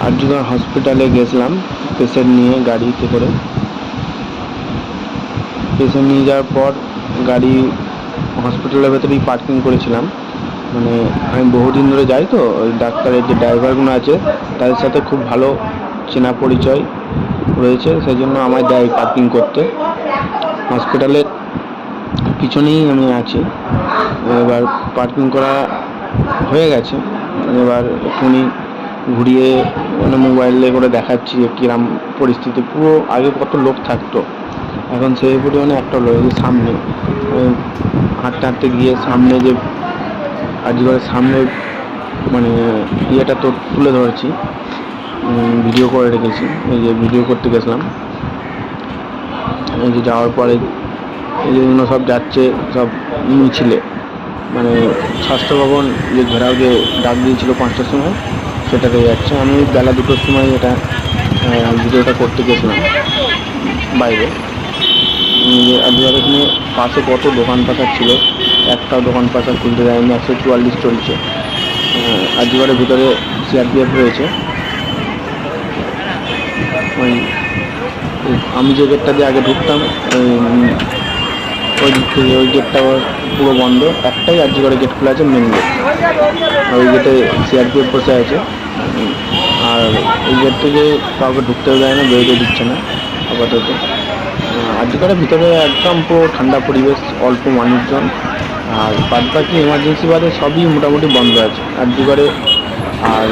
আরজিগড় হসপিটালে গেছিলাম, পেশেন্ট নিয়ে গাড়িতে করে। পেশেন্ট নিয়ে যাওয়ার পর গাড়ি হসপিটালের ভেতরেই পার্কিং করেছিলাম। মানে আমি বহুদিন ধরে যাই তো, ওই ডাক্তারের যে ড্রাইভারগুলো আছে, তাদের সাথে খুব ভালো চেনা পরিচয় রয়েছে সেই জন্য আমায় দেয় পার্কিং করতে। হসপিটালের পিছনেই আমি আছি। এবার পার্কিং করা হয়ে গেছে। এবার একটুখানি ঘুরিয়ে মানে মোবাইলে করে দেখাচ্ছি কিরম পরিস্থিতি। পুরো আগে কত লোক থাকতো। এখন সেই পরিমাণে একটা লোক সামনে হাঁটতে হাঁটতে গিয়ে সামনে যে আজকের সামনে মানে ইয়েটা তো তুলে ধরেছি ভিডিও করে রেখেছি। এই যে ভিডিও করতে গেছিলাম। এই যে যাওয়ার পরে এই যেগুলো সব যাচ্ছে, সব মিছিলে। মানে স্বাস্থ্য ভবন যে ঘেরাও যে ডাক দিয়েছিল পাঁচটার সময় সেটাতে যাচ্ছে। আমি বেলা দুটোর সময় এটা ভিডিওটা করতে গেছিলাম বাইরে। আজকের এখানে পাশে কত দোকান পাচার ছিল, একটাও দোকান পাচার খুলতে দেয়নি একশো চুয়াল্লিশ চলছে। আজকের ভিতরে সিআরপিএফ রয়েছে। আমি যে গেটটা দিয়ে আগে ঢুকতাম ওই, দিক থেকে ওই গেটটা পুরো বন্ধ। একটাই আরজিগড়ে গেট খোলা আছে মেন গেট ওই গেটে সিআরপিএফ বসে আছে। আর এই গেট থেকে কাউকে ঢুকতেও দেয় না বেরোতে দিচ্ছে না আপাতত। আজকের ভিতরে একদম পুরো ঠান্ডা পরিবেশ অল্প মানুষজন। আর বাদ বাকি এমার্জেন্সি বাদে সবই মোটামুটি বন্ধ আছে। আজকের আর